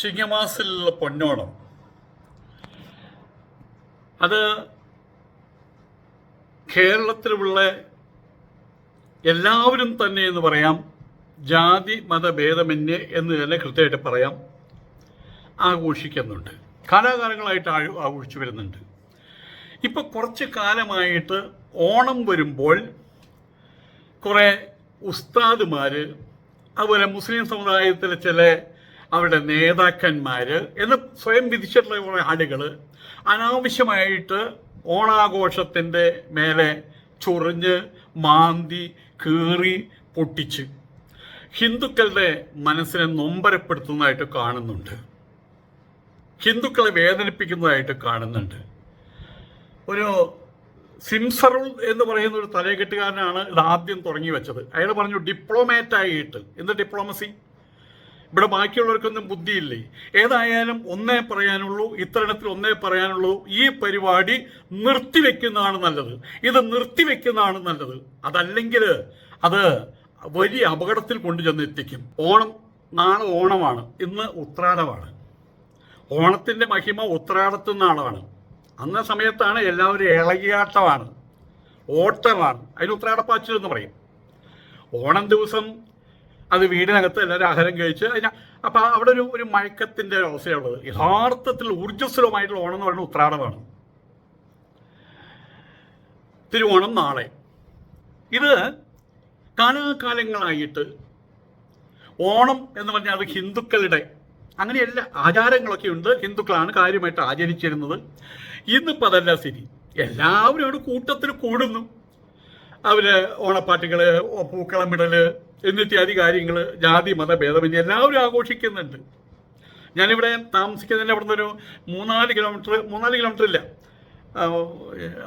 ചിങ്ങമാസിലുള്ള പൊന്നോണം. അത് കേരളത്തിലുള്ള എല്ലാവരും തന്നെ എന്ന് പറയാം ജാതി മത മതഭേദമന്യേ എന്ന് തന്നെ കൃത്യമായിട്ട് പറയാം ആഘോഷിക്കുന്നുണ്ട്. കാലാകാലങ്ങളായിട്ട് ആഘോഷിച്ചു വരുന്നുണ്ട്. ഇപ്പോൾ കുറച്ച് കാലമായിട്ട് ഓണം വരുമ്പോൾ കുറേ ഉസ്താദുമാർ അതുപോലെ മുസ്ലിം സമുദായത്തിലെ ചില അവരുടെ നേതാക്കന്മാർ എന്ന് സ്വയം വിധിച്ചിട്ടുള്ള കുറേ ആളുകൾ അനാവശ്യമായിട്ട് ഓണാഘോഷത്തിന്റെ മേലെ ചൊറിഞ്ഞ് മാന്തി കീറി പൊട്ടിച്ച് ഹിന്ദുക്കളുടെ മനസ്സിനെ നൊമ്പരപ്പെടുത്തുന്നതായിട്ട് കാണുന്നുണ്ട്. ഹിന്ദുക്കളെ വേദനിപ്പിക്കുന്നതായിട്ട് കാണുന്നുണ്ട്. ഒരു സിംസറുൾ എന്ന് പറയുന്ന ഒരു തലയെക്കെട്ടുകാരനാണ് ഇത് ആദ്യം തുടങ്ങി വെച്ചത്. അയാൾ പറഞ്ഞു ഡിപ്ലോമാറ്റായിട്ട് എന്ത് ഡിപ്ലോമസി ഇവിടെ ബാക്കിയുള്ളവർക്കൊന്നും ബുദ്ധിയില്ലേ? ഏതായാലും ഒന്നേ പറയാനുള്ളൂ ഇത്തരണത്തിൽ ഒന്നേ പറയാനുള്ളൂ ഈ പരിപാടി നിർത്തിവെക്കുന്നതാണ് നല്ലത്. ഇത് നിർത്തിവെക്കുന്നതാണ് നല്ലത്. അതല്ലെങ്കിൽ അത് വലിയ അപകടത്തിൽ കൊണ്ടുചെന്ന് എത്തിക്കും. ഓണം നാളെ ഓണമാണ്. ഇന്ന് ഉത്രാടമാണ്. ഓണത്തിന്റെ മഹിമ ഉത്രാടത്തു നിന്നാളാണ് അന്ന സമയത്താണ് എല്ലാവരും ഇളകിയാട്ടമാണ്. ഓട്ടമാണ്. അതിന് ഉത്രാടപ്പാച്ചിൽ എന്ന് പറയും. ഓണം ദിവസം അത് വീടിനകത്ത് എല്ലാവരും ആഹാരം കഴിച്ച് അതിന് അപ്പം അവിടെ ഒരു ഒരു മയക്കത്തിന്റെ ഒരു അവസ്ഥയുള്ളത് യഥാർത്ഥത്തിൽ ഊർജസ്വലമായിട്ടുള്ള ഓണം എന്ന് പറയുന്നത് ഉത്രാടമാണ്. തിരുവോണം നാളെ. ഇത് കാലാകാലങ്ങളായിട്ട് ഓണം എന്ന് പറഞ്ഞാൽ അത് ഹിന്ദുക്കളുടെ അങ്ങനെയല്ല ആചാരങ്ങളൊക്കെ ഉണ്ട്. ഹിന്ദുക്കളാണ് കാര്യമായിട്ട് ആചരിച്ചിരുന്നത്. ഇന്നിപ്പോൾ അതല്ല സ്ഥിതി. എല്ലാവരും അവിടെ കൂട്ടത്തിൽ കൂടുന്നു. അവർ ഓണപ്പാട്ടുകൾ പൂക്കളമിടൽ എന്നിത്യാദി കാര്യങ്ങൾ ജാതി മത ഭേദമന്യേ എല്ലാവരും ആഘോഷിക്കുന്നുണ്ട്. ഞാനിവിടെ താമസിക്കുന്നതിന്റെ അവിടെ ഒരു മൂന്നാൽ കിലോമീറ്റർ മൂന്നാൽ കിലോമീറ്റർ ഇല്ല.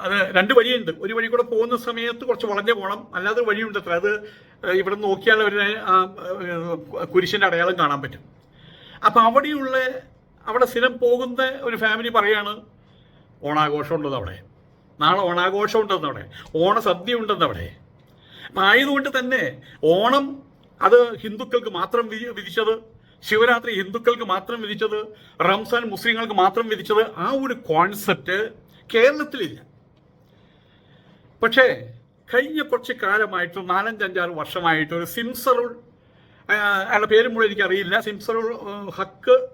അത് രണ്ട് വഴിയുണ്ട്. ഒരു വഴി കൂടെ പോകുന്ന സമയത്ത് കുറച്ച് വളഞ്ഞു പോകണം അല്ലാതെ വഴിയുണ്ട് അത്ര. അത് ഇവിടെ നോക്കിയാൽ ആ, കുരിശിന്റെ അടയാളം കാണാൻ പറ്റും. അപ്പം അവിടെയുള്ള അവിടെ സ്ഥിരം പോകുന്ന ഒരു ഫാമിലി പറയാണ് ഓണാഘോഷം ഉണ്ടെന്ന് അവിടെ നാളെ ഓണാഘോഷം ഉണ്ടെന്ന് അവിടെ ഓണസദ്യ ഉണ്ടെന്ന് അവിടെ അപ്പം ആയതുകൊണ്ട് തന്നെ ഓണം അത് ഹിന്ദുക്കൾക്ക് മാത്രം വിധി- വിധിച്ചത് ശിവരാത്രി ഹിന്ദുക്കൾക്ക് മാത്രം വിധിച്ചത് റംസാൻ മുസ്ലിങ്ങൾക്ക് മാത്രം വിധിച്ചത് ആ ഒരു കോൺസെപ്റ്റ് കേരളത്തിലില്ല. പക്ഷേ കഴിഞ്ഞ കുറച്ച് കാലമായിട്ട് നാലഞ്ചഞ്ചാറ് വർഷമായിട്ട് ഒരു സിംസറുൾ അയാളുടെ പേര് മുഴുവൻ എനിക്കറിയില്ല. സിംസറുൾ ഹക്ക്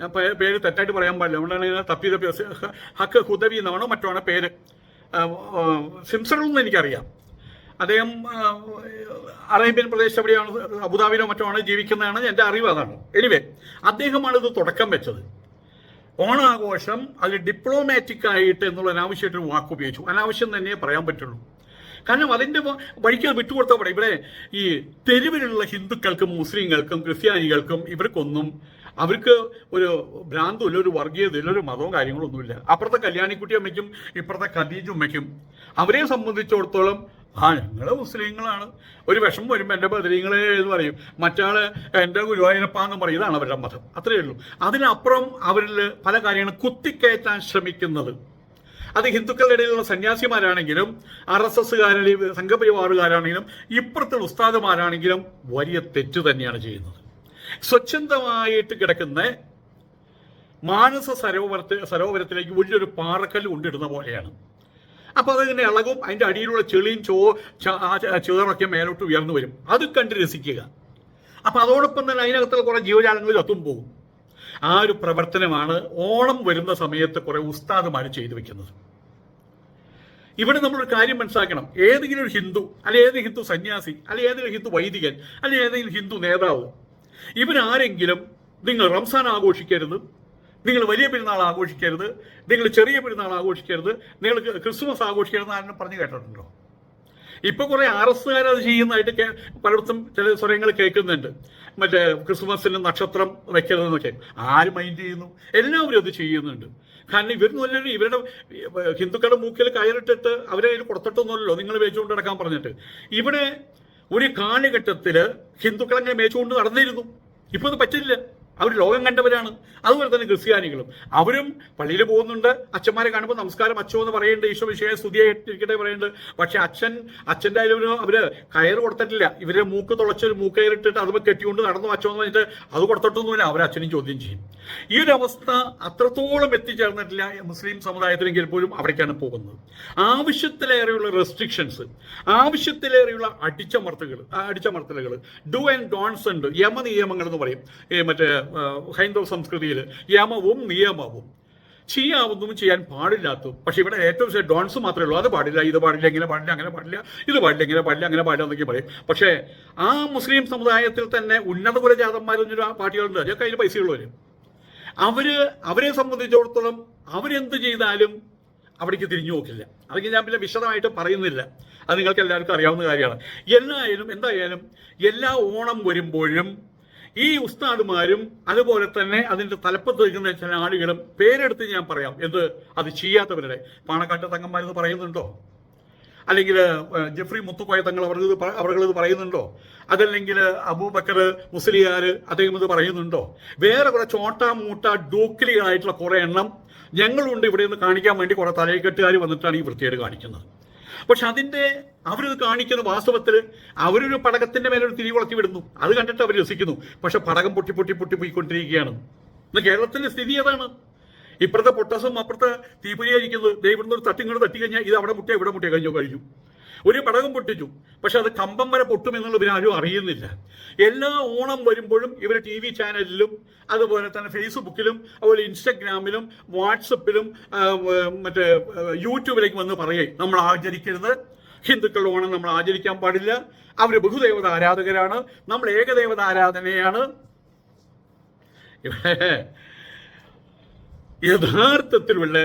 ഞാൻ പേര് തെറ്റായിട്ട് പറയാൻ പാടില്ല. അതുകൊണ്ടാണ് തപ്പി തപ്പി ഹക്ക് ഹുദവി എന്നാണോ മറ്റോ ആണ് പേര്. സിംസറുൾ എന്ന് എനിക്കറിയാം. അദ്ദേഹം അറേബ്യൻ പ്രദേശം എവിടെയാണ് അബുദാബിയിലോ മറ്റോ ആണ് ജീവിക്കുന്നതാണ് എന്റെ അറിവ് അതാണ്. എനിവേ അദ്ദേഹമാണ് ഇത് തുടക്കം വെച്ചത്. ഓണാഘോഷം അത് ഡിപ്ലോമാറ്റിക് ആയിട്ട് എന്നുള്ള അനാവശ്യമായിട്ടൊരു വാക്ക് ഉപയോഗിച്ചു. അനാവശ്യം തന്നെ പറയാൻ പറ്റുള്ളൂ. കാരണം അതിന്റെ വഴിക്ക് അത് വിട്ടുകൊടുത്ത ഇവിടെ ഈ തെരുവിലുള്ള ഹിന്ദുക്കൾക്കും മുസ്ലിങ്ങൾക്കും ക്രിസ്ത്യാനികൾക്കും ഇവർക്കൊന്നും അവർക്ക് ഒരു ഭ്രാന്തുമില്ല ഒരു വർഗീയതയില്ല ഒരു മതവും കാര്യങ്ങളൊന്നുമില്ല. അപ്പുറത്തെ കല്യാണിക്കുട്ടി അമ്മയ്ക്കും ഇപ്പുറത്തെ ഖദീജ ഉമ്മയ്ക്കും അവരെ സംബന്ധിച്ചിടത്തോളം ആ ഞങ്ങൾ മുസ്ലിങ്ങളാണ്. ഒരു വിഷമം വരുമ്പോൾ എന്റെ ബദരീങ്ങളെ എന്ന് പറയും മറ്റാൾ എന്റെ ഗുരുവായൂരപ്പാന്ന് പറയും ഇതാണ് അവരുടെ മതം. അത്രയേ ഉള്ളൂ. അതിനപ്പുറം അവരിൽ പല കാര്യങ്ങളും കുത്തിക്കയറ്റാൻ ശ്രമിക്കുന്നത്. അത് ഹിന്ദുക്കളുടെ ഇടയിലുള്ള സന്യാസിമാരാണെങ്കിലും ആർ എസ് എസ്സുകാരാണെങ്കിലും സംഘപരിവാറുകാരാണെങ്കിലും ഇപ്പുറത്തുള്ള ഉസ്താദുമാരാണെങ്കിലും വലിയ തെറ്റ് തന്നെയാണ് ചെയ്യുന്നത്. സ്വച്ഛന്തമായിട്ട് കിടക്കുന്ന മാനസ സരോവരത്തെ സരോവരത്തിലേക്ക് വലിയൊരു പാറക്കല്ല് കൊണ്ടിടുന്ന പോലെയാണ്. അപ്പൊ അതിങ്ങനെ ഇളകും അതിന്റെ അടിയിലുള്ള ചെളിയും ചോ ചേറൊക്കെ മേലോട്ട് ഉയർന്നു വരും. അത് കണ്ട് രസിക്കുക. അപ്പൊ അതോടൊപ്പം തന്നെ അതിനകത്തുള്ള കുറേ ജീവജാലങ്ങൾ ചത്തും പോകും. ആ ഒരു പ്രവർത്തനമാണ് ഓണം വരുന്ന സമയത്ത് കുറേ ഉസ്താദുമാർ ചെയ്തു വെക്കുന്നത്. ഇവിടെ നമ്മളൊരു കാര്യം മനസ്സിലാക്കണം. ഏതെങ്കിലും ഒരു ഹിന്ദു അല്ലെ ഏതെങ്കിലും ഹിന്ദു സന്യാസി അല്ലെ ഏതെങ്കിലും ഹിന്ദു വൈദികൻ അല്ലെ ഏതെങ്കിലും ഹിന്ദു നേതാവ് ഇവരാരെങ്കിലും നിങ്ങൾ റംസാൻ ആഘോഷിക്കരുത്. നിങ്ങൾ വലിയ പെരുന്നാൾ ആഘോഷിക്കരുത്. നിങ്ങൾ ചെറിയ പെരുന്നാൾ ആഘോഷിക്കരുത്. നിങ്ങൾ ക്രിസ്മസ് ആഘോഷിക്കരുത് ആരും പറഞ്ഞു കേട്ടിട്ടുണ്ടോ? ഇപ്പൊ കുറെ ആർ എസ്സുകാർ അത് ചെയ്യുന്നതായിട്ട് പലയിടത്തും ചില സ്വരങ്ങൾ കേൾക്കുന്നുണ്ട്. മറ്റേ ക്രിസ്മസിന് നക്ഷത്രം വെക്കരുതെന്നൊക്കെ. ആര് മൈൻഡ് ചെയ്യുന്നു. എല്ലാവരും അത് ചെയ്യുന്നുണ്ട്. കാരണം ഇവരൊന്നും ഇവരുടെ ഏർ, ഹിന്ദുക്കളുടെ മൂക്കിൽ കയറിട്ടിട്ട് അവരെ അതിൽ കൊടുത്തിട്ടൊന്നുമല്ലോ നിങ്ങൾ മേച്ചുകൊണ്ട് നടക്കാൻ പറഞ്ഞിട്ട്. ഇവിടെ ഒരു കാലഘട്ടത്തിൽ ഹിന്ദുക്കളങ്ങനെ മേച്ചുകൊണ്ട് നടന്നിരുന്നു. ഇപ്പൊ അത് പറ്റില്ല. അവർ ലോകം കണ്ടവരാണ്. അതുപോലെ തന്നെ ക്രിസ്ത്യാനികളും. അവരും പള്ളിയിൽ പോകുന്നുണ്ട്. അച്ഛന്മാരെ കാണുമ്പോൾ നമസ്കാരം അച്ഛോ എന്ന് പറയുന്നുണ്ട്. ഈശോ വിഷയം സ്തുതിയായിട്ടിരിക്കട്ടെ പറയുന്നുണ്ട്. പക്ഷെ അച്ഛൻ അച്ഛന്റെ അതിലും അവർ കയർ കൊടുത്തിട്ടില്ല. ഇവരെ മൂക്ക് തുളച്ച് ഒരു മൂക്കയർ ഇട്ടിട്ട് അത് കെട്ടിക്കൊണ്ട് നടന്നു അച്ഛോ എന്ന് പറഞ്ഞിട്ട് അത് കൊടുത്തിട്ടൊന്നുമില്ല. അവർ അച്ഛനും ചോദ്യം ചെയ്യും. ഈ ഒരു അവസ്ഥ അത്രത്തോളം എത്തിച്ചേർന്നിട്ടില്ല മുസ്ലിം സമുദായത്തിലെങ്കിൽ പോലും അവിടേക്കാണ് പോകുന്നത്. ആവശ്യത്തിലേറെയുള്ള റെസ്ട്രിക്ഷൻസ് ആവശ്യത്തിലേറെയുള്ള അടിച്ചമർത്തലുകൾ അടിച്ചമർത്തലുകൾ ഡു ആൻഡ് ഡോൺസ് ഉണ്ട്. യമ നിയമങ്ങൾ എന്ന് പറയും. മറ്റേ ഹൈന്ദവ സംസ്കൃതിയിൽ യമവും നിയമവും. ചെയ്യാവുന്നതും ചെയ്യാൻ പാടില്ലാത്തതും. പക്ഷെ ഇവിടെ ഏറ്റവും ഡോൺസ് മാത്രമേ ഉള്ളൂ. അത് പാടില്ല ഇത് പാടില്ല ഇങ്ങനെ പാടില്ല അങ്ങനെ പാടില്ല ഇത് പാടില്ല ഇങ്ങനെ പാടില്ല അങ്ങനെ പാടില്ല എന്നൊക്കെ പറയും. പക്ഷേ ആ മുസ്ലിം സമുദായത്തിൽ തന്നെ ഉന്നത കുലജാതന്മാരൊന്നൊരു പാർട്ടികളുണ്ട്. അതൊക്കെ അതിന് പൈസയുള്ളവർ അവർ അവരെ സംബന്ധിച്ചിടത്തോളം അവരെന്ത് ചെയ്താലും അവിടേക്ക് തിരിഞ്ഞു നോക്കില്ല. അതൊക്കെ ഞാൻ പിന്നെ വിശദമായിട്ട് പറയുന്നില്ല. അത് നിങ്ങൾക്ക് എല്ലാവർക്കും അറിയാവുന്ന കാര്യമാണ്. എല്ലായാലും എന്തായാലും എല്ലാ ഓണം വരുമ്പോഴും ഈ ഉസ്താദുമാരും അതുപോലെ തന്നെ അതിന്റെ തലപ്പത്ത് നിൽക്കുന്ന ചില ആളുകളും പേരെടുത്ത് ഞാൻ പറയാം. എന്ത്? അത് ചെയ്യാത്തവരുടെ. പാണക്കാട്ട് തങ്ങന്മാരെന്ന് പറയുന്നുണ്ടോ? അല്ലെങ്കിൽ ജെഫ്രി മുത്തുക്കോയ തങ്ങൾ അവർ അവർക്കിത് പറയുന്നുണ്ടോ? അതല്ലെങ്കിൽ അബൂബക്കർ മുസ്ലിയാർ അദ്ദേഹം ഇത് പറയുന്നുണ്ടോ? വേറെ കുറെ ചോട്ട മൂട്ട ഡൂക്കിലികളായിട്ടുള്ള കുറേ എണ്ണം ഞങ്ങളുണ്ട് ഇവിടെ നിന്ന് കാണിക്കാൻ വേണ്ടി കുറെ കെട്ടുകാർ വന്നിട്ടാണ് ഈ വൃത്തിയേട് കാണിക്കുന്നത്. പക്ഷെ അതിന്റെ അവരിത് കാണിക്കുന്ന വാസ്തവത്തിൽ അവരൊരു പടകത്തിന്റെ മേലൊരു തിരി വളർത്തി വിടുന്നു. അത് കണ്ടിട്ട് അവർ രസിക്കുന്നു. പക്ഷെ പടകം പൊട്ടി പൊട്ടി പൊട്ടി പോയിക്കൊണ്ടിരിക്കുകയാണ്. ഇന്ന് കേരളത്തിന്റെ സ്ഥിതി അതാണ് ഇപ്പുറത്തെ പൊട്ടസും അപ്പുറത്തെ തീപുരിയായിരിക്കുന്നത് ദൈവം ഒരു തട്ടിങ്ങോട് തട്ടി കഴിഞ്ഞാൽ ഇത് അവിടെ മുട്ടിയ ഇവിടെ മുട്ടിയ കഴിഞ്ഞു കഴിഞ്ഞു. ഒരു പടകം പൊട്ടിച്ചു. പക്ഷെ അത് കമ്പം വരെ പൊട്ടും എന്നുള്ളത് ആരും അറിയുന്നില്ല. എല്ലാ ഓണം വരുമ്പോഴും ഇവർ ടി വി ചാനലിലും അതുപോലെ തന്നെ ഫേസ്ബുക്കിലും അതുപോലെ ഇൻസ്റ്റഗ്രാമിലും വാട്സപ്പിലും മറ്റേ യൂട്യൂബിലേക്ക് വന്ന് പറയേ. നമ്മൾ ആചരിക്കരുത്. ഹിന്ദുക്കളുടെ ഓണം നമ്മൾ ആചരിക്കാൻ പാടില്ല. അവർ ബഹുദേവത ആരാധകരാണ്. നമ്മൾ ഏകദേവത ആരാധനയാണ്. യഥാർത്ഥത്തിലുള്ള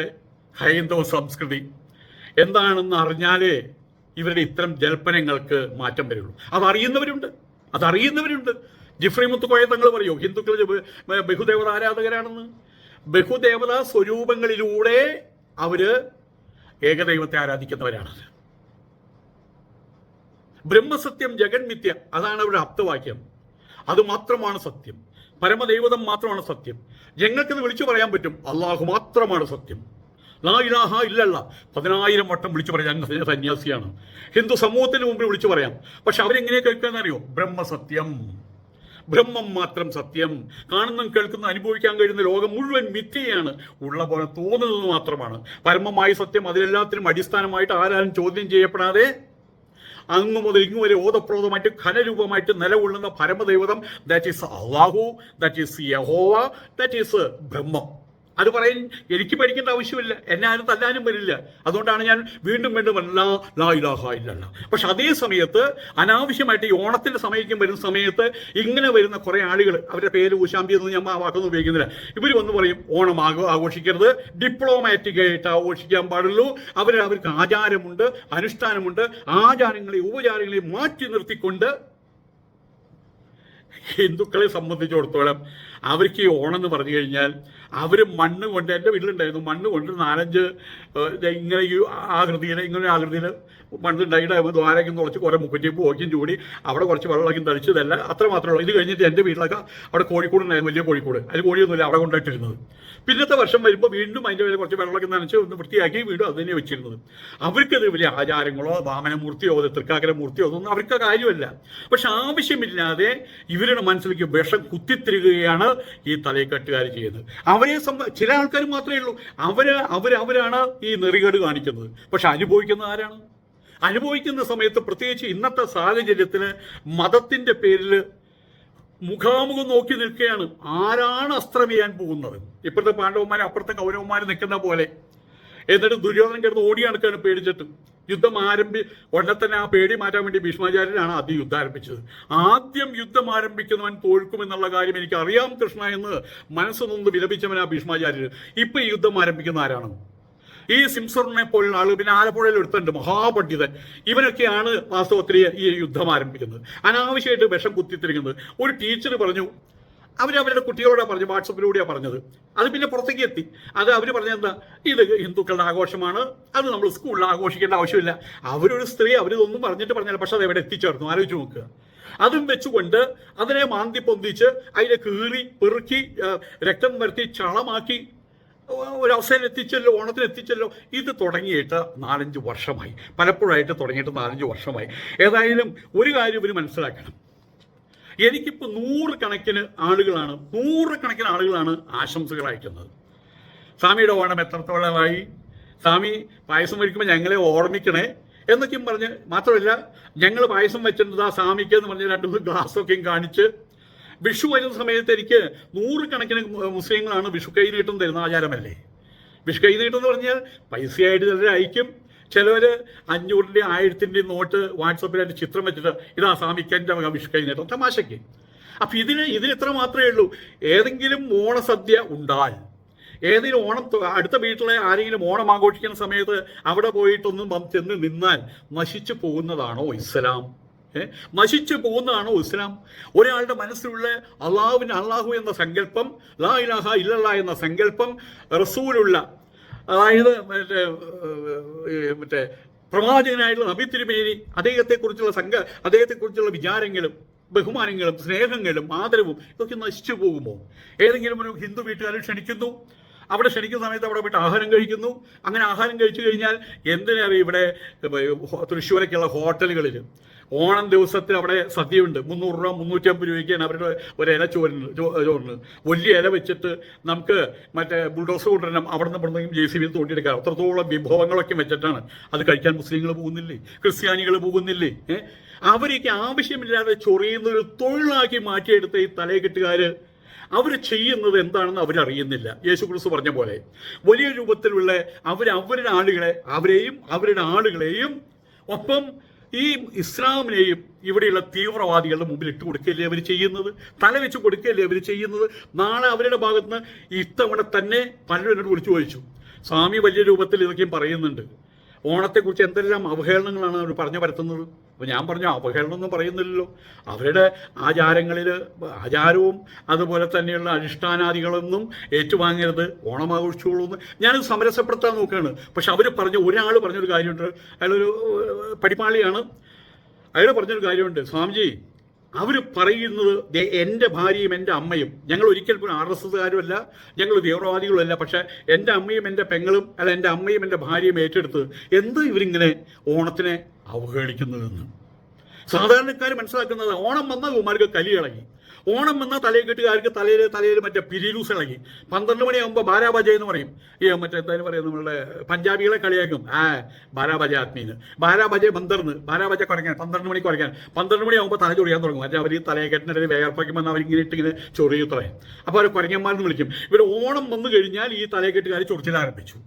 ഹൈന്ദവ സംസ്കൃതി എന്താണെന്ന് അറിഞ്ഞാലേ ഇവരുടെ ഇത്തരം ജൽപ്പനങ്ങൾക്ക് മാറ്റം വരുള്ളൂ. അതറിയുന്നവരുണ്ട് അതറിയുന്നവരുണ്ട് ജിഫ്രി മുത്തുക്കോയ തങ്ങൾ പറയൂ ഹിന്ദുക്കൾ ബഹുദേവത ആരാധകരാണെന്ന്. ബഹുദേവത സ്വരൂപങ്ങളിലൂടെ അവർ ഏകദൈവത്തെ ആരാധിക്കുന്നവരാണ്. ബ്രഹ്മസത്യം ജഗന്മിത്യ അതാണ് അവരുടെ അപ്തവാക്യം അത് മാത്രമാണ് സത്യം. പരമദൈവതം മാത്രമാണ് സത്യം. ഞങ്ങൾക്കിത് വിളിച്ചു പറയാൻ പറ്റും അള്ളാഹു മാത്രമാണ് സത്യം. ലാ ഇലാഹ ഇല്ലല്ല. പതിനായിരം വട്ടം വിളിച്ചു പറയാം ഞാൻ സന്യാസിയാണ്. ഹിന്ദു സമൂഹത്തിന് മുമ്പിൽ വിളിച്ചു പറയാം. പക്ഷെ അവരെങ്ങനെ കേൾക്കാന്നറിയോ ബ്രഹ്മസത്യം. ബ്രഹ്മം മാത്രം സത്യം. കാണുന്നതും കേൾക്കുന്ന അനുഭവിക്കാൻ കഴിയുന്ന ലോകം മുഴുവൻ മിഥ്യയാണ്. ഉള്ള പോലെ തോന്നുന്നത് മാത്രമാണ്. പരമമായ സത്യം അതിലെല്ലാത്തിനും അടിസ്ഥാനമായിട്ട് ആരാലും ചോദ്യം ചെയ്യപ്പെടാതെ അങ്ങ് മുതൽ ഇങ്ങ് വരെ ഓതപ്രോതമായിട്ട് ഘനരൂപമായിട്ട് നിലകൊള്ളുന്ന പരമദൈവതം that is Allah that is യഹോവ ദാറ്റ് ഈസ് ബ്രഹ്മം അത് പറയാൻ എനിക്ക് പഠിക്കേണ്ട ആവശ്യമില്ല. എന്നെ ആരും തല്ലാനും വരില്ല. അതുകൊണ്ടാണ് ഞാൻ വീണ്ടും വീണ്ടും എല്ലാ ലാ ഇലാഹ ഇല്ലല്ല. പക്ഷെ അതേ സമയത്ത് അനാവശ്യമായിട്ട് ഈ ഓണത്തിന്റെ സമയം വരുന്ന സമയത്ത് ഇങ്ങനെ വരുന്ന കുറേ ആളുകൾ അവരുടെ പേര് ഊശാമ്പി എന്ന് ഞാൻ ആ വാക്കൊന്നും ഉപയോഗിക്കുന്നില്ല. ഇവർ വന്ന് പറയും ഓണം ആഘോ ആഘോഷിക്കരുത്. ഡിപ്ലോമാറ്റിക് ആയിട്ട് ആഘോഷിക്കാൻ പാടുള്ളൂ. അവർ അവർക്ക് ആചാരമുണ്ട് അനുഷ്ഠാനമുണ്ട്. ആചാരങ്ങളെ ഉപചാരങ്ങളെ മാറ്റി നിർത്തിക്കൊണ്ട് ഹിന്ദുക്കളെ സംബന്ധിച്ചിടത്തോളം അവർക്ക് ഈ ഓണം എന്ന് പറഞ്ഞു കഴിഞ്ഞാൽ അവർ മണ്ണ് കൊണ്ട് എന്റെ വീട്ടിലുണ്ടായിരുന്നു. മണ്ണ് കൊണ്ട് നാലഞ്ച് ഇങ്ങനെ ഈ ആകൃതിയിൽ ഇങ്ങനെ ആകൃതിയിൽ മണ്ണുണ്ടായിട്ട് ദ്വാരക്കും തുളച്ച് കുറേ മുപ്പറ്റിയപ്പ് ഓക്കിയും ചൂടി അവിടെ കുറച്ച് വെള്ളമൊക്കെ തളിച്ചതല്ല അത്ര മാത്രമേ ഉള്ളൂ. ഇത് കഴിഞ്ഞിട്ട് എന്റെ വീട്ടിലൊക്കെ അവിടെ കോഴിക്കോട് ഉണ്ടായിരുന്നു വലിയ കോഴിക്കോട്. അതിൽ കോഴിയൊന്നുമില്ല അവിടെ കൊണ്ടായിട്ടിരുന്നത്. പിന്നത്തെ വർഷം വരുമ്പോൾ വീണ്ടും അതിന്റെ മേലെ കുറച്ച് വെള്ളമൊക്കെ നനച്ച് ഒന്ന് വൃത്തിയാക്കി വീണ്ടും അത് തന്നെ വെച്ചിരുന്നത്. അവർക്കത് വലിയ ആചാരങ്ങളോ വാമനമൂർത്തിയോ അതോ തൃക്കാക്കര മൂർത്തിയോ അതൊന്നും അവർക്ക് കാര്യമല്ല. പക്ഷെ ആവശ്യമില്ലാതെ ഇവരുടെ മനസ്സിലേക്ക് വിഷം ഈ തലയെക്കെട്ടുകാർ ചെയ്യുന്നത്. അവരെ സംബ ചില ആൾക്കാർ മാത്രമേ ഉള്ളൂ. അവർ അവർ അവരാണ് ഈ നെറികേട് കാണിക്കുന്നത്. പക്ഷെ അനുഭവിക്കുന്ന ആരാണ്? അനുഭവിക്കുന്ന സമയത്ത് പ്രത്യേകിച്ച് ഇന്നത്തെ സാഹചര്യത്തിൽ മതത്തിന്റെ പേരിൽ മുഖാമുഖം നോക്കി നിൽക്കുകയാണ്. ആരാണ് അസ്ത്രം ചെയ്യാൻ പോകുന്നത്? ഇപ്പോഴത്തെ പാണ്ഡവന്മാർ അപ്പുറത്തെ കൗരവന്മാർ നിൽക്കുന്ന പോലെ. എന്നിട്ട് ദുര്യോധനം കിടന്ന് ഓടി നടക്കുകയാണ് പേടിച്ചിട്ട്. യുദ്ധം ആരംഭി ഉടനെ തന്നെ ആ പേടി മാറ്റാൻ വേണ്ടി ഭീഷ്മാചാര്യനാണ് ആദ്യം യുദ്ധം ആരംഭിച്ചത്. ആദ്യം യുദ്ധം ആരംഭിക്കുന്നവൻ തോൽക്കുമെന്നുള്ള കാര്യം എനിക്ക് അറിയാം കൃഷ്ണ എന്ന് മനസ്സ് നൊന്ന് വിലപിച്ചവൻ ആ ഭീഷ്മാചാര്യർ ഇപ്പൊ ഈ യുദ്ധം ആരംഭിക്കുന്ന ആരാണ്? ഈ സിംസറിനെ പോലുള്ള ആളുകൾ പിന്നെ ആലപ്പുഴയിൽ ഒരുത്തുണ്ട് മഹാപണ്ഡിതൻ. ഇവനൊക്കെയാണ് വാസ്തവത്തിൽ ഈ യുദ്ധം ആരംഭിക്കുന്നത്. അനാവശ്യമായിട്ട് വിഷം കുത്തിത്തിരിക്കുന്നത്. ഒരു ടീച്ചർ പറഞ്ഞു അവർ അവരുടെ കുട്ടികളോടാണ് പറഞ്ഞു വാട്സപ്പിലൂടെയാണ് പറഞ്ഞത്. അത് പിന്നെ പുറത്തേക്ക് എത്തി. അത് അവർ പറഞ്ഞെന്താ ഇത് ഹിന്ദുക്കളുടെ ആഘോഷമാണ്. അത് നമ്മൾ സ്കൂളിൽ ആഘോഷിക്കേണ്ട ആവശ്യമില്ല. അവരൊരു സ്ത്രീ അവരിതൊന്നും പറഞ്ഞിട്ട് പറഞ്ഞാൽ പക്ഷെ അത് എവിടെ എത്തിച്ചേർന്നു? ആലോചിച്ച് നോക്കുക അതും വെച്ചുകൊണ്ട് അതിനെ മാന്തി പൊന്തിച്ച് അതിനെ കീറി പെറുക്കി രക്തം വരുത്തി ചളമാക്കി ഒരവസരം എത്തിച്ചല്ലോ ഓണത്തിന് എത്തിച്ചല്ലോ. ഇത് തുടങ്ങിയിട്ട് നാലഞ്ച് വർഷമായി. പലപ്പോഴായിട്ട് തുടങ്ങിയിട്ട് നാലഞ്ച് വർഷമായി. ഏതായാലും ഒരു കാര്യം ഇവർ മനസ്സിലാക്കണം. എനിക്കിപ്പോൾ നൂറുകണക്കിന് ആളുകളാണ് നൂറുകണക്കിന് ആളുകളാണ് ആശംസകൾ അയക്കുന്നത്. സ്വാമിയുടെ ഓണം എത്രത്തോളമായി? സ്വാമി പായസം വയ്ക്കുമ്പോൾ ഞങ്ങളെ ഓർമ്മിക്കണേ എന്നൊക്കെയും പറഞ്ഞ് മാത്രമല്ല ഞങ്ങൾ പായസം വെച്ചിട്ടുണ്ട് ആ സ്വാമിക്ക് എന്ന് പറഞ്ഞ് രണ്ട് മൂന്ന് ഗ്ലാസ്സൊക്കെയും കാണിച്ച് വിഷു വരുന്ന സമയത്ത് എനിക്ക് നൂറുകണക്കിന് മുസ്ലിങ്ങളാണ് വിഷു കൈ നീട്ടം തരുന്ന ആചാരമല്ലേ? വിഷു കൈ നീട്ടം എന്ന് പറഞ്ഞാൽ പൈസയായിട്ട് ചിലർ അയക്കും ചിലവർ അഞ്ഞൂറിന്റെ ആയിരത്തിന്റെ നോട്ട് വാട്സപ്പിലായിട്ട് ചിത്രം വെച്ചിട്ട് ഇതാ സ്വാമിക്ക് എന്റെ വിഷു കൈ നീട്ടം തമാശയ്ക്ക് അപ്പം ഇതിന് ഇതിന് ഇത്ര മാത്രമേ ഉള്ളൂ. ഏതെങ്കിലും ഓണസദ്യ ഉണ്ടാൽ ഏതെങ്കിലും ഓണം അടുത്ത വീട്ടിലെ ആരെങ്കിലും ഓണം ആഘോഷിക്കുന്ന സമയത്ത് അവിടെ പോയിട്ടൊന്നും ചെന്ന് നിന്നാൽ നശിച്ചു പോകുന്നതാണോ ഇസ്ലാം? നശിച്ചു പോകുന്നതാണോ ഇസ്ലാം? ഒരാളുടെ മനസ്സിലുള്ള അള്ളാഹുവിന് അള്ളാഹു എന്ന സങ്കല്പം ലാ ഇലാഹ ഇല്ലല്ല എന്ന സങ്കല്പം റസൂലുള്ള അതായത് മറ്റേ മറ്റേ പ്രവാചകനായിട്ടുള്ള നബി തിരുമേനി അദ്ദേഹത്തെക്കുറിച്ചുള്ള സംഘ അദ്ദേഹത്തെക്കുറിച്ചുള്ള വിചാരങ്ങളും ബഹുമാനങ്ങളും സ്നേഹങ്ങളും ആദരവും ഇതൊക്കെ നശിച്ചു പോകുമോ? ഏതെങ്കിലും ഒരു ഹിന്ദു വീട്ടുകാരെ ക്ഷണിക്കുന്നു അവിടെ ക്ഷണിക്കുന്ന സമയത്ത് അവിടെ പോയിട്ട് ആഹാരം കഴിക്കുന്നു. അങ്ങനെ ആഹാരം കഴിച്ചു കഴിഞ്ഞാൽ എന്തിനാണ് ഇവിടെ തൃശ്ശൂരൊക്കെയുള്ള ഹോട്ടലുകളിൽ ഓണം ദിവസത്തിൽ അവിടെ സദ്യയുണ്ട്. മുന്നൂറ് രൂപ മുന്നൂറ്റമ്പത് രൂപയ്ക്കാണ് അവരുടെ ഒരു ഇല ചോറിന് ചോ- ചോറിന് വലിയ ഇല വെച്ചിട്ട് നമുക്ക് മറ്റേ ബുൾഡോസർ കൊണ്ടുവരണം. അവിടെ നിന്ന് ഇവിടുന്ന് ജെ സി ബി തോണ്ടിയെടുക്കാം അത്രത്തോളം വിഭവങ്ങളൊക്കെ വെച്ചിട്ടാണ്. അത് കഴിക്കാൻ മുസ്ലിങ്ങൾ പോകുന്നില്ലേ? ക്രിസ്ത്യാനികൾ പോകുന്നില്ലേ? അവരൊക്കെ ആവശ്യമില്ലാതെ ചൊറിയുന്ന ഒരു തൊഴിലാക്കി മാറ്റിയെടുത്ത ഈ തലയെക്കെട്ടുകാര് അവർ ചെയ്യുന്നത് എന്താണെന്ന് അവരറിയുന്നില്ല. യേശു ക്രിസ്തു പറഞ്ഞ പോലെ വലിയ രൂപത്തിലുള്ള അവർ അവരുടെ ആളുകളെ അവരെയും അവരുടെ ആളുകളെയും ഒപ്പം ഈ ഇസ്ലാമിനെയും ഇവിടെയുള്ള തീവ്രവാദികളുടെ മുമ്പിൽ ഇട്ട് കൊടുക്കുകയല്ലേ അവർ ചെയ്യുന്നത്? തലവെച്ച് കൊടുക്കുകയല്ലേ അവർ ചെയ്യുന്നത്? നാളെ അവരുടെ ഭാഗത്ത് നിന്ന് ഇത്തവണ തന്നെ പലരും വിളിച്ചു ചോദിച്ചു. സ്വാമി വലിയ രൂപത്തിൽ ഇതൊക്കെയും പറയുന്നുണ്ട്. ഓണത്തെക്കുറിച്ച് എന്തെല്ലാം അവഹേളനങ്ങളാണ് അവർ പറഞ്ഞു പരത്തുന്നത്? അപ്പോൾ ഞാൻ പറഞ്ഞു അവഹേളനമൊന്നും പറയുന്നില്ലല്ലോ. അവരുടെ ആചാരങ്ങളിൽ ആചാരവും അതുപോലെ തന്നെയുള്ള അനുഷ്ഠാനാദികളൊന്നും ഏറ്റുവാങ്ങരുത് ഓണം ആഘോഷിച്ചോളൂന്ന് ഞാനത് സമരസപ്പെടുത്താൻ നോക്കുകയാണ്. പക്ഷെ അവർ പറഞ്ഞ ഒരാൾ പറഞ്ഞൊരു കാര്യമുണ്ട്. അയാളൊരു പടിപ്പാളിയാണ് അയാൾ പറഞ്ഞൊരു കാര്യമുണ്ട്. സ്വാമിജി അവർ പറയുന്നത് എന്റെ ഭാര്യയും എന്റെ അമ്മയും ഞങ്ങൾ ഒരിക്കൽ പോലും ആർ എസ് എസ്സുകാരുമല്ല ഞങ്ങൾ തീവ്രവാദികളുമല്ല പക്ഷേ എന്റെ അമ്മയും എന്റെ പെങ്ങളും അല്ല എന്റെ അമ്മയും എന്റെ ഭാര്യയും ഏറ്റെടുത്ത് എന്ത് ഇവരിങ്ങനെ ഓണത്തിനെ അവഹേളിക്കുന്നതെന്ന്. സാധാരണക്കാർ മനസ്സിലാക്കുന്നത് ഓണം വന്നാൽ കുമാർക്ക് കലി ഇളകി. ഓണം വന്നാൽ തലയെക്കെട്ടുകാർക്ക് തലയിൽ തലയിൽ മറ്റേ പിരിലൂസ് ഇളകി. പന്ത്രണ്ട് മണിയാകുമ്പോൾ ബാരാബജ എന്ന് പറയും. ഈ മറ്റേ എന്തായാലും പറയും നമ്മളുടെ പഞ്ചാബികളെ കളിയാക്കും. ആ ബാരാബജ ആത്മീന്ന് ബാരാബജ പന്ത്രണ്ട് ബാരാബജ കുറയ്ക്കാൻ പന്ത്രണ്ട് മണി കുറയ്ക്കാൻ. പന്ത്രണ്ട് മണിയാകുമ്പോൾ തല ചൊറിയാൻ തുടങ്ങും. മറ്റേ അവർ തലയെക്കെട്ടിനിടയിൽ വന്ന് അവരിങ്ങനെ ഇട്ടിങ്ങനെ ചൊറിയുത്രയും അപ്പോൾ അവർ കുറയ്ക്കന്മാരെന്ന് വിളിക്കും. ഇവർ ഓണം വന്നു കഴിഞ്ഞാൽ ഈ തലയെക്കെട്ടുകാർ ചൊറിച്ചിൽ ആരംഭിച്ചു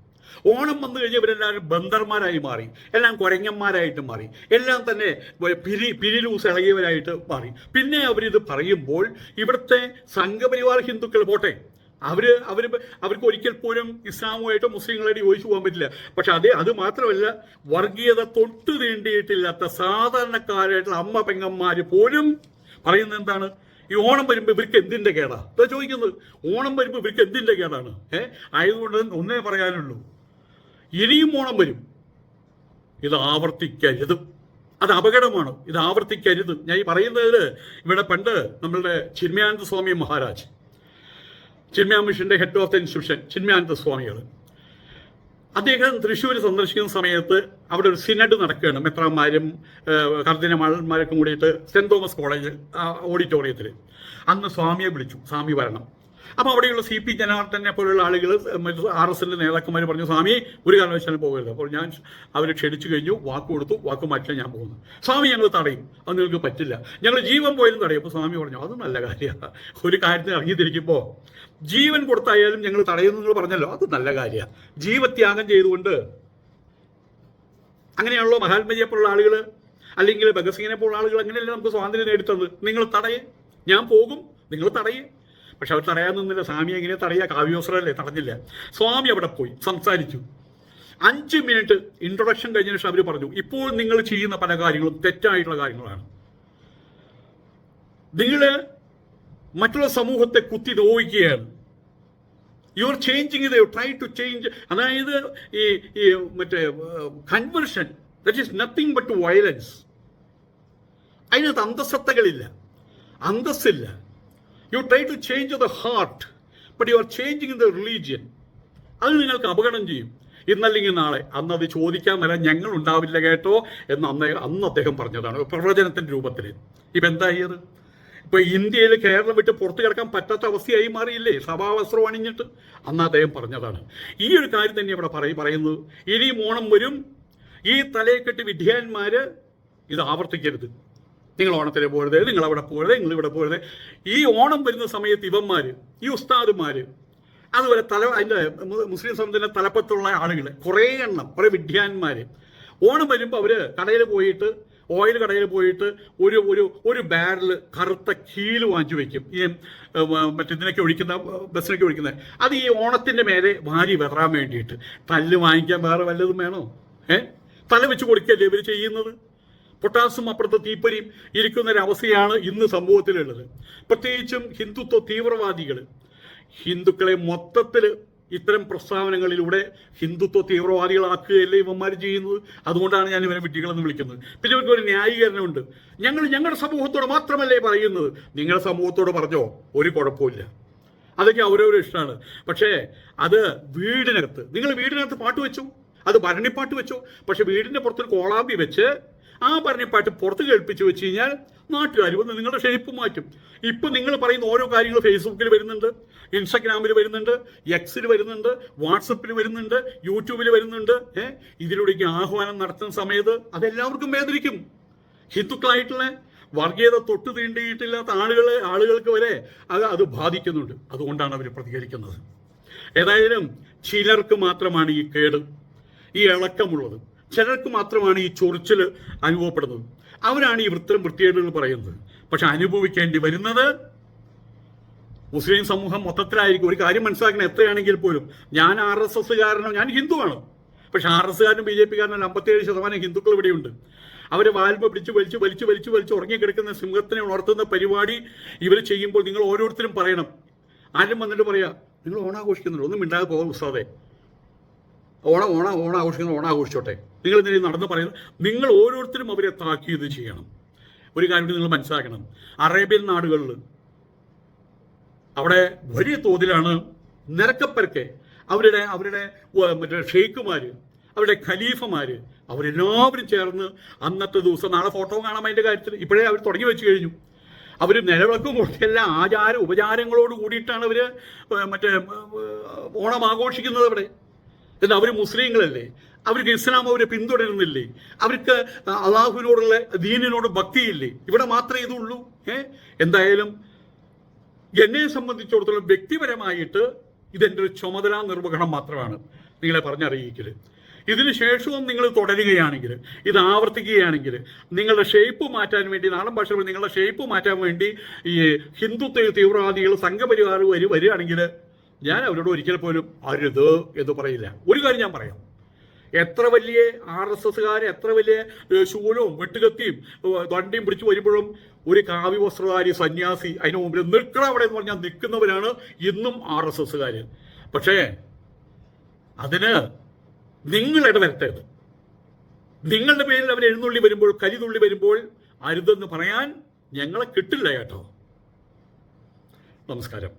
ഓണം വന്നു കഴിഞ്ഞാൽ ഇവരെല്ലാവരും ബന്ദർമാരായി മാറി. എല്ലാം കുരങ്ങന്മാരായിട്ട് മാറി. എല്ലാം തന്നെ പിരി പിരിലൂസ് ഇളകിയവരായിട്ട് മാറി. പിന്നെ അവരിത് പറയുമ്പോൾ ഇവിടുത്തെ സംഘപരിവാർ ഹിന്ദുക്കൾ പോട്ടെ. അവർ അവർ അവർക്ക് ഒരിക്കൽ പോലും ഇസ്ലാമുമായിട്ടോ മുസ്ലിങ്ങളായിട്ട് യോജിച്ചു പോകാൻ പറ്റില്ല. പക്ഷെ അതേ അത് മാത്രമല്ല വർഗീയത തൊട്ട് തീണ്ടിയിട്ടില്ലാത്ത സാധാരണക്കാരായിട്ടുള്ള അമ്മ പെങ്ങന്മാര് പോലും പറയുന്നത് എന്താണ്? ഈ ഓണം വരുമ്പോൾ ഇവർക്ക് എന്തിന്റെ കേടാ? ഇതാ ചോദിക്കുന്നത്. ഓണം വരുമ്പോൾ ഇവർക്ക് എന്തിന്റെ കേടാണ്? ഏഹ് ആയതുകൊണ്ട് ഒന്നേ പറയാനുള്ളൂ. ഇനിയും ഓണം വരും. ഇത് ആവർത്തിക്കരുത്. അത് അപകടമാണ്? ഇത് ആവർത്തിക്കരുത്. ഞാൻ ഈ പറയുന്നതിൽ ഇവിടെ പണ്ട് നമ്മളുടെ ചിന്മയാനന്ദ സ്വാമി മഹാരാജ് ചിന്മയാ മിഷന്റെ head of the institution Chinmayananda സ്വാമികൾ. അദ്ദേഹം തൃശ്ശൂർ സന്ദർശിക്കുന്ന സമയത്ത് അവിടെ ഒരു സിനഡ് നടക്കുകയാണ്. മെത്രാന്മാരും കർദിനമാരും കൂടിയിട്ട് സെന്റ് തോമസ് കോളേജ് ഓഡിറ്റോറിയത്തിൽ അന്ന് സ്വാമിയെ വിളിച്ചു. സ്വാമി വരണം. അപ്പോൾ അവിടെയുള്ള സി പി ജനാർദ്ദനെ പോലുള്ള ആളുകൾ ആർ എസ് എല്ലിന്റെ നേതാക്കന്മാർ പറഞ്ഞു സ്വാമി ഒരു കാരണവശാലും പോകരുത്. അപ്പോൾ ഞാൻ അവരെ ക്ഷണിച്ചു കഴിഞ്ഞു വാക്ക് കൊടുത്തു വാക്ക് മാറ്റാൻ ഞാൻ പോകുന്നു സ്വാമി ഞങ്ങൾ തടയും. അത് നിങ്ങൾക്ക് പറ്റില്ല. ഞങ്ങൾ ജീവൻ പോയാലും തടയും. അപ്പോൾ സ്വാമി പറഞ്ഞു അത് നല്ല കാര്യമാണ് ഒരു കാര്യത്തിന് ഇറങ്ങിത്തിരിക്കുമ്പോൾ ജീവൻ കൊടുത്തായാലും ഞങ്ങൾ തടയുന്നു നിങ്ങൾ പറഞ്ഞല്ലോ അത് നല്ല കാര്യമാണ് ജീവത്യാഗം ചെയ്തുകൊണ്ട് അങ്ങനെയാണല്ലോ മഹാത്മജിയെ പോലുള്ള ആളുകൾ അല്ലെങ്കിൽ ഭഗത് സിംഗിനെ പോലുള്ള ആളുകൾ അങ്ങനെയല്ലേ നമുക്ക് സ്വാതന്ത്ര്യം നേടിത്തത് നിങ്ങൾ തടയേ. ഞാൻ പോകും. നിങ്ങൾ തടയേ. പക്ഷെ അവർ തടയാൻ സ്വാമി എങ്ങനെ തടയുക? കാവ്യോസ്രല്ലേ തടഞ്ഞില്ല. സ്വാമി അവിടെ പോയി സംസാരിച്ചു. അഞ്ച് മിനിറ്റ് ഇൻട്രൊഡക്ഷൻ കഴിഞ്ഞ ശേഷം അവർ പറഞ്ഞു ഇപ്പോൾ നിങ്ങൾ ചെയ്യുന്ന പല കാര്യങ്ങളും തെറ്റായിട്ടുള്ള കാര്യങ്ങളാണ്. നിങ്ങൾ മറ്റുള്ള സമൂഹത്തെ കുത്തി നോവിക്കുകയാണ് യു ആർ ചേഞ്ചിങ് ഇത് ട്രൈ ടു ചേഞ്ച് അതായത് ഈ ഈ മറ്റേ conversion that is nothing but violence അതിനകത്ത് അന്തസ്സത്തകളില്ല. അന്തസ്സില്ല. You try to change the heart but you are changing the religion അത് നിങ്ങൾക്ക് അപകടം ചെയ്യും. ഇന്നല്ലെങ്കിൽ നാളെ. അന്ന് അത് ചോദിക്കാൻ വരാൻ ഞങ്ങൾ ഉണ്ടാവില്ല കേട്ടോ എന്ന് അന്ന് അന്ന് അദ്ദേഹം പറഞ്ഞതാണ്. പ്രവചനത്തിന്റെ രൂപത്തിൽ. ഇപ്പം എന്തായത് ഇപ്പൊ ഇന്ത്യയിൽ കേരളം വിട്ട് പുറത്തു കിടക്കാൻ പറ്റാത്ത അവസ്ഥയായി മാറിയില്ലേ? സഭാവസ്ത്രം അണിഞ്ഞിട്ട്. അന്ന് അദ്ദേഹം പറഞ്ഞതാണ്. ഈ ഒരു കാര്യം തന്നെ ഇവിടെ പറയും പറയുന്നത് ഇനിയും ഓണം വരും. ഈ തലയെ കെട്ടി വിദ്യാന്മാര് ഇത് ആവർത്തിക്കരുത്. നിങ്ങൾ ഓണത്തിന് പോകരുത് നിങ്ങൾ അവിടെ പോകരുത് നിങ്ങൾ ഇവിടെ പോകരുത്. ഈ ഓണം വരുന്ന സമയത്ത് ഇവന്മാര് ഈ ഉസ്താദുമാര് അതുപോലെ തല അതിന്റെ മുസ്ലിം സമൂഹത്തിന്റെ തലപ്പത്തുള്ള ആളുകൾ കുറേ എണ്ണം കുറേ വിദ്യാന്മാർ ഓണം വരുമ്പോൾ അവർ കടയിൽ പോയിട്ട് ഓയിൽ കടയിൽ പോയിട്ട് ഒരു ഒരു ഒരു ബാരൽ കറുത്ത കീൽ വാങ്ങിച്ചു വെക്കും. ഈ മറ്റിതിനൊക്കെ ഒഴിക്കുന്ന ബസ്സിനൊക്കെ ഒഴിക്കുന്നത് അത് ഈ ഓണത്തിന്റെ മേലെ വാരി വെറാൻ വേണ്ടിയിട്ട്. തല്ല് വാങ്ങിക്കാൻ വേറെ വല്ലതും വേണോ? ഏഹ് തല വെച്ച് കൊടുക്കല്ലേ ഇവർ ചെയ്യുന്നത്? പൊട്ടാസും അപ്പുറത്ത് തീപ്പരിയും ഇരിക്കുന്ന ഒരു അവസ്ഥയാണ് ഇന്ന് സമൂഹത്തിലുള്ളത്. പ്രത്യേകിച്ചും ഹിന്ദുത്വ തീവ്രവാദികൾ. ഹിന്ദുക്കളെ മൊത്തത്തിൽ ഇത്തരം പ്രസ്താവനകളിലൂടെ ഹിന്ദുത്വ തീവ്രവാദികളാക്കുകയല്ലേ ഇവന്മാർ ചെയ്യുന്നത്? അതുകൊണ്ടാണ് ഞാൻ ഇവരെ വിഡ്ഢികളെന്ന് വിളിക്കുന്നത്. പിന്നെ ഇവർക്ക് ഒരു ന്യായീകരണമുണ്ട്. ഞങ്ങൾ ഞങ്ങളുടെ സമൂഹത്തോട് മാത്രമല്ലേ പറയുന്നത്? നിങ്ങളുടെ സമൂഹത്തോട് പറഞ്ഞോ? ഒരു കുഴപ്പമില്ല അതൊക്കെ അവരവരുടെ ഇഷ്ടമാണ്. പക്ഷേ അത് വീടിനകത്ത്. നിങ്ങൾ വീടിനകത്ത് പാട്ട് വെച്ചു അത് ഭരണിപ്പാട്ട് വെച്ചു. പക്ഷെ വീടിന്റെ പുറത്തൊരു കോളാമ്പി വെച്ച് ആ പറഞ്ഞ പാട്ട് പുറത്ത് കേൾപ്പിച്ച് വെച്ച് കഴിഞ്ഞാൽ നാട്ടുകാർ വന്ന് നിങ്ങളുടെ ഷെയ്പ്പ് മാറ്റും. ഇപ്പൊ നിങ്ങൾ പറയുന്ന ഓരോ കാര്യങ്ങൾ ഫേസ്ബുക്കിൽ വരുന്നുണ്ട് ഇൻസ്റ്റഗ്രാമിൽ വരുന്നുണ്ട് എക്സിൽ വരുന്നുണ്ട് വാട്സപ്പിൽ വരുന്നുണ്ട് യൂട്യൂബിൽ വരുന്നുണ്ട്. ഏഹ് ഇതിലൂടെയൊക്കെ ആഹ്വാനം നടത്തുന്ന സമയത്ത് അതെല്ലാവർക്കും വേദനിക്കും. ഹിന്ദുക്കളായിട്ടുള്ള വർഗീയത തൊട്ട് തീണ്ടിയിട്ടില്ലാത്ത ആളുകളെ ആളുകൾക്ക് വരെ അത് അത് ബാധിക്കുന്നുണ്ട്. അതുകൊണ്ടാണ് അവർ പ്രതികരിക്കുന്നത്. ഏതായാലും ചിലർക്ക് മാത്രമാണ് ഈ കേട് ഈ ഇളക്കമുള്ളത്. ചിലർക്ക് മാത്രമാണ് ഈ ചൊറിച്ചിൽ അനുഭവപ്പെടുന്നത്. അവരാണ് ഈ വൃത്തം വൃത്തികേടുകൾ പറയുന്നത്. പക്ഷെ അനുഭവിക്കേണ്ടി വരുന്നത് മുസ്ലിം സമൂഹം മൊത്തത്തിലായിരിക്കും. ഒരു കാര്യം മനസ്സിലാക്കണം എത്രയാണെങ്കിൽ പോലും ഞാൻ ആർ എസ് എസ് കാരനോ ഞാൻ ഹിന്ദുവാണ്. പക്ഷെ ആർ എസ് കാരനും ബി ജെ പി കാരനും അമ്പത്തിയേഴ് ശതമാനം ഹിന്ദുക്കൾ ഇവിടെയുണ്ട്. അവരെ വാൽമ പിടിച്ച് വലിച്ച് വലിച്ച് വലിച്ച് വലിച്ച് ഉറങ്ങിക്കിടക്കുന്ന സിംഹത്തിനെ ഉണർത്തുന്ന പരിപാടി ഇവർ ചെയ്യുമ്പോൾ നിങ്ങൾ ഓരോരുത്തരും പറയണം. ആരും വന്നിട്ട് പറയാ നിങ്ങൾ ഓണാഘോഷിക്കുന്നുണ്ട് ഒന്നും മിണ്ടാതെ പോകാം ഉസ്താദേ. ഓണം ഓണ ഓണം ഓണാഘോഷിച്ചോട്ടെ. നിങ്ങൾ ഇതിൽ നടന്ന് പറയുന്നത്? നിങ്ങൾ ഓരോരുത്തരും അവരെ താക്കീത് ചെയ്യണം. ഒരു കാര്യം നിങ്ങൾ മനസ്സിലാക്കണം. അറേബ്യൻ നാടുകളിൽ അവിടെ വലിയ തോതിലാണ് നിരക്കപ്പരക്കെ അവരുടെ അവരുടെ മറ്റേ ഷെയ്ഖുമാർ അവരുടെ ഖലീഫമാർ അവരെല്ലാവരും ചേർന്ന് അന്നത്തെ ദിവസം നാളെ ഫോട്ടോ കാണാൻ അതിന്റെ കാര്യത്തിൽ. ഇപ്പോഴേ അവർ തുടങ്ങി വെച്ച് കഴിഞ്ഞു. അവർ നിലവിളക്കും എല്ലാ ആചാര ഉപചാരങ്ങളോട് കൂടിയിട്ടാണ് അവർ മറ്റേ ഓണം ആഘോഷിക്കുന്നത് അവിടെ. എന്നാൽ അവർ മുസ്ലിങ്ങളല്ലേ? അവർക്ക് ഇസ്ലാം അവരെ പിന്തുടരുന്നില്ലേ? അവർക്ക് അള്ളാഹുവിനോടുള്ള ദീനിനോട് ഭക്തിയില്ലേ? ഇവിടെ മാത്രമേ ഇതുള്ളൂ ഏ? എന്തായാലും എന്നെ സംബന്ധിച്ചിടത്തോളം വ്യക്തിപരമായിട്ട് ഇതെന്റെ ഒരു ചുമതലാ നിർവഹണം മാത്രമാണ് നിങ്ങളെ പറഞ്ഞറിയിക്കൽ. ഇതിന് ശേഷവും നിങ്ങൾ തുടരുകയാണെങ്കിൽ ഇത് ആവർത്തിക്കുകയാണെങ്കിൽ നിങ്ങളുടെ ഷേപ്പ് മാറ്റാൻ വേണ്ടി നാടൻ ഭാഷയിൽ നിങ്ങളുടെ ഷേപ്പ് മാറ്റാൻ വേണ്ടി ഈ ഹിന്ദുത്വ തീവ്രവാദികൾ സംഘപരിവാർ വരി വരികയാണെങ്കിൽ ഞാൻ അവരോട് ഒരിക്കൽ പോലും അരുത് എന്ന് പറയില്ല. ഒരു കാര്യം ഞാൻ പറയാം. എത്ര വലിയ ആർ എസ് എസ്സുകാർ എത്ര വലിയ ശൂലവും വെട്ടുകത്തിയും ദണ്ഡിയും പിടിച്ചു വരുമ്പോഴും ഒരു കാവ്യ വസ്ത്രധാരി സന്യാസി അതിന് മുമ്പിൽ നിൽക്കണം അവിടെ എന്ന് പറഞ്ഞാൽ നിൽക്കുന്നവരാണ് ഇന്നും ആർ എസ് എസ്സുകാർ പക്ഷേ അതിന് നിങ്ങൾ ഇടവരുത്തരുത് നിങ്ങളുടെ പേരിൽ അവർ എഴുന്നള്ളി വരുമ്പോൾ കരിതുള്ളി വരുമ്പോൾ അരുതെന്ന് പറയാൻ ഞങ്ങളെ കിട്ടില്ല കേട്ടോ. നമസ്കാരം.